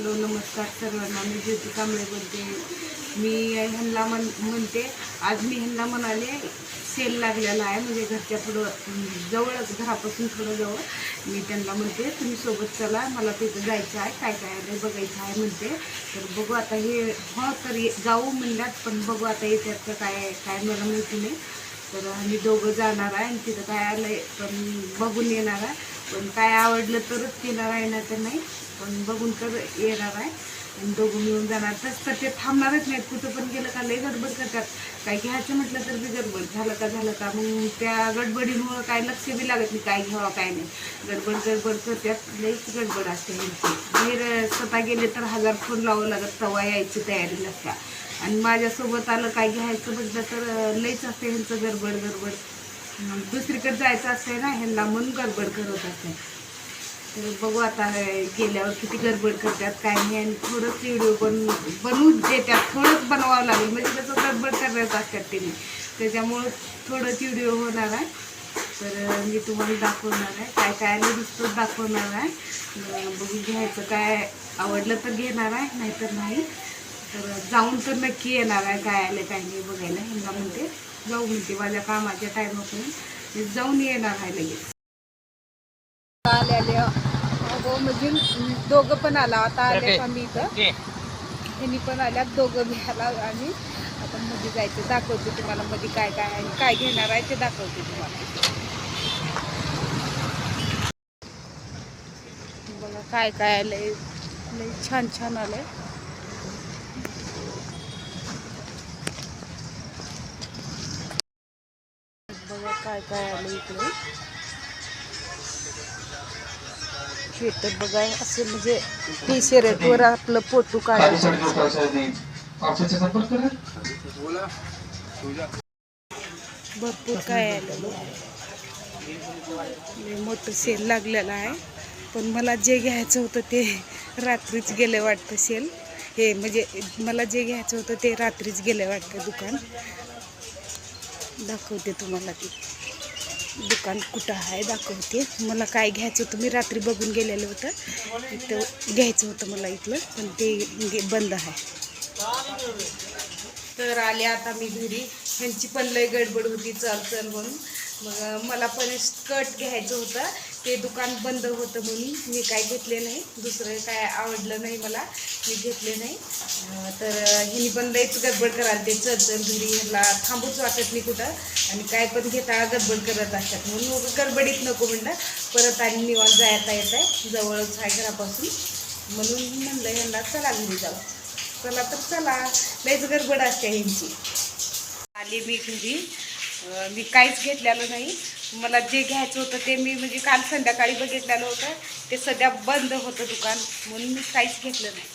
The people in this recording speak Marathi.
हॅलो नमस्कार सर्वांना. मी ज्योती कांबळे बोलते. मी ह्यांना म्हण म्हणते. आज मी ह्यांना म्हणाले सेल लागलेला आहे. म्हणजे घरच्या पुढं जवळच घरापासून थोडं जवळ. मी त्यांना म्हणते तुम्ही सोबत चला. मला तिथं जायचं आहे. काय काय आहे बघायचं आहे म्हणते. तर बघू आता हे हो तर जाऊ म्हणल्यात पण बघू आता येतात का काय काय मला माहिती नाही. तर आम्ही दोघं जाणार आहे आणि तिथं काय आलं पण बघून येणार आहे. पण काय आवडलं तरच येणार आहे ना तर नाही. पण बघून तर येणार आहे. आणि दोघं मिळून जाणार. तसं तर ते थांबणारच नाहीत. कुठं पण गेलं का लय गडबड करतात. काय घ्यायचं म्हटलं तर बी गडबड. झालं का झालं का. मग त्या गडबडीमुळं काय लक्ष बी लागत नाही. काय घ्यावं काय नाही. गडबड गडबड करतात. लईच गडबड असते ह्यांची. बाहेर स्वतः गेले तर हजार फोन लावावं लागत तवा यायची तयारी नसत्या आणि माझ्यासोबत आलं काय घ्यायचं म्हटलं तर लईच असते ह्यांचं गडबड गडबड. दुसरीकडे जायचं असते ना ह्यांना म्हणून गडबड करत असते तर बघू आता हे गेल्यावर किती गडबड करतात काय नाही. आणि थोडंच व्हिडिओ बनवू बनवूच देतात. थोडंच बनवावं लागेल. म्हणजे कसं गडबड करत असतात त्यांनी त्याच्यामुळं थोडंच व्हिडिओ होणार आहे. तर मी तुम्हाला दाखवणार आहे. काय काय आलं नुसतंच दाखवणार आहे. बघू घ्यायचं काय. आवडलं तर घेणार आहे नाहीतर नाही. तर जाऊन तर नक्की येणार आहे काय आलं काय नाही बघायला. ह्यांना म्हणते जाऊ म्हणते माझ्या कामाच्या टायमापर्यंत मी जाऊन येणार आहे लगेच. आले आले. अगो म्हणजे दोघं पण आला. आता आले आम्ही इथं. ह्यांनी पण आल्यात दोघं बी आला आणि आता मध्ये जायचं दाखवते तुम्हाला मध्ये काय काय आहे काय घेणार आहे ते दाखवते तुम्हाला. बघा काय काय आलंय. लय छान छान आलंय बघा काय काय आलं इकडे? हे तर बघा असं म्हणजे टी शर्टवर आपलं फोटो काढायचं भरपूर काय आलं. मोठं सेल लागलेलं आहे. पण मला जे घ्यायचं होतं ते रात्रीच गेले वाटतं सेल. हे म्हणजे मला जे घ्यायचं होतं ते रात्रीच गेले वाटतं दुकान. दाखवते तुम्हाला ते. दुकान कुठं आहे दाखवते. मला काय घ्यायचं होतं मी रात्री बघून गेलेलं होतं. इथं घ्यायचं होतं मला इथलं पण ते गे- बंद आहे. तर आले आता मी घरी. ह्यांची पण लय गडबड होती चल चल म्हणून. मग मला पण स्कर्ट घ्यायचं होतं. ते दुकान बंद होतं म्हणून मी काय घेतले नाही. दुसरं काय आवडलं नाही मला मी घेतले नाही. तर ह्यांनी पण लईच गडबड करायला ते चल घरी ह्याला थांबूच वाटत नाही कुठं. आणि काय पण घेता गडबड करत असतात. म्हणून मग गडबडीत नको म्हणलं. परत आणि निवांत जायता येत आहे जवळच आहे घरापासून. म्हणून म्हणलं ह्यांना चला घरी जाऊ. चला तर चला. लईच गडबड असते ह्यांची. आली मी घरी. मी काहीच घेतलेलं नाही. मला जे घ्यायचं होतं ते मी म्हणजे काल संध्याकाळी बघितलेलं होतं. ते सध्या बंद होतं दुकान म्हणून मी काहीच घेतलं नाही.